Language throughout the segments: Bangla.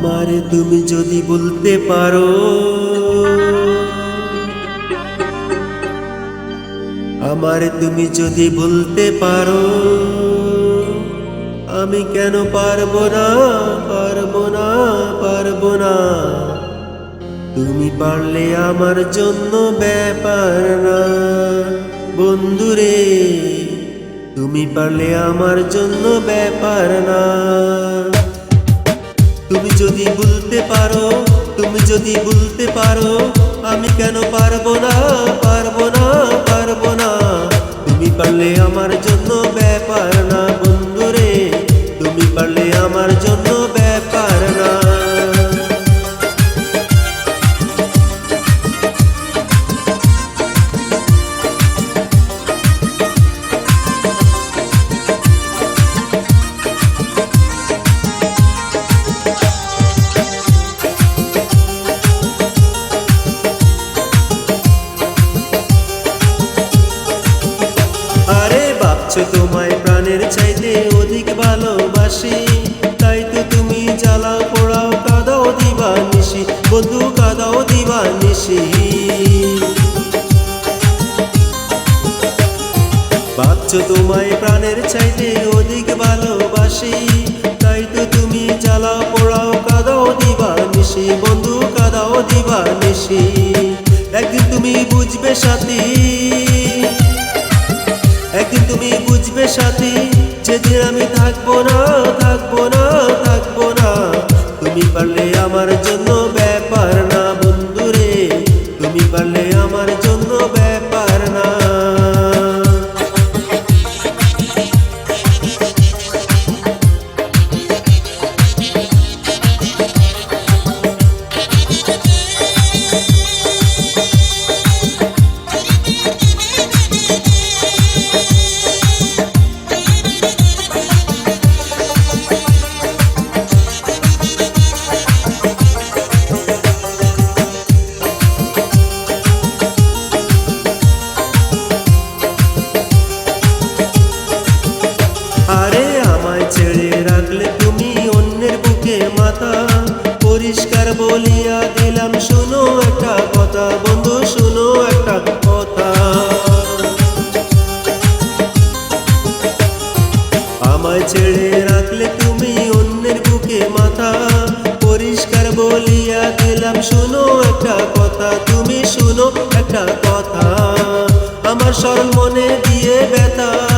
আমারে তুমি যদি বলতে পারো। আমারে তুমি যদি বলতে পারো, আমি কেন পারব না পারব না পারব না? তুমি পারলে আমার জন্য ব্যাপার না, বন্ধুরে। তুমি পারলে আমার জন্য ব্যাপার না। তুমি যদি বলতে পারো তুমি যদি বলতে পারো আমি কেন পারব না পারব না? ভাবছ তোমায় প্রাণের চাইতে অধিক ভালোবাসি। তাই তো তুমি জ্বালাও পোড়াও, কাদাও দিবা নিশি বন্ধু, কাদাও দিবা নিশি ভাবছ তোমায় প্রাণের চাইতে অধিক ভালোবাসি। তাই তো তুমি জ্বালাও পোড়াও, কাদাও দিবা নিশি বন্ধু, কাদাও দিবা নিশি একদিন তুমি বুঝবে সাথী। একদিন তুমি বুঝবে সাথী যেদিন আমি থাকব না পরিষ্কার বলিয়া দিলাম, শুনো একটা কথা, বন্ধু, শুনো একটা কথা। আমায় ছেড়ে রাখলে তুমি অন্যের বুকে মাথা। পরিষ্কার বলিয়া দিলাম, শুনো একটা কথা, তুমি শুনো একটা কথা। আমার সরল মনে দিয়ে ব্যথা।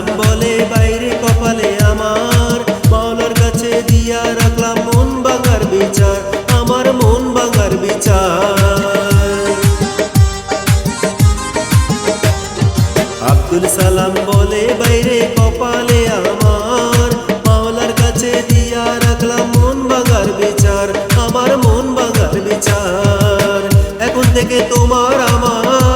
সালাম বলে বাইরে কপালে আমার। মাওলার কাছে দিয়া রাখলাম মন বাঙার বিচার, আমার মন বাঙার বিচার। আব্দুল সালাম বলে বাইরে কপালে আমার। মাওলার কাছে দিয়া রাখলাম মন বাঙার বিচার, আমার মন বাঙার বিচার। এখন থেকে তোমার আমার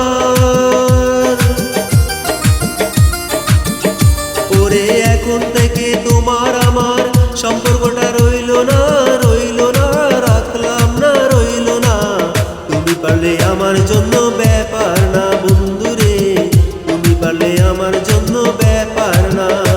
জন্য ব্যাপার না।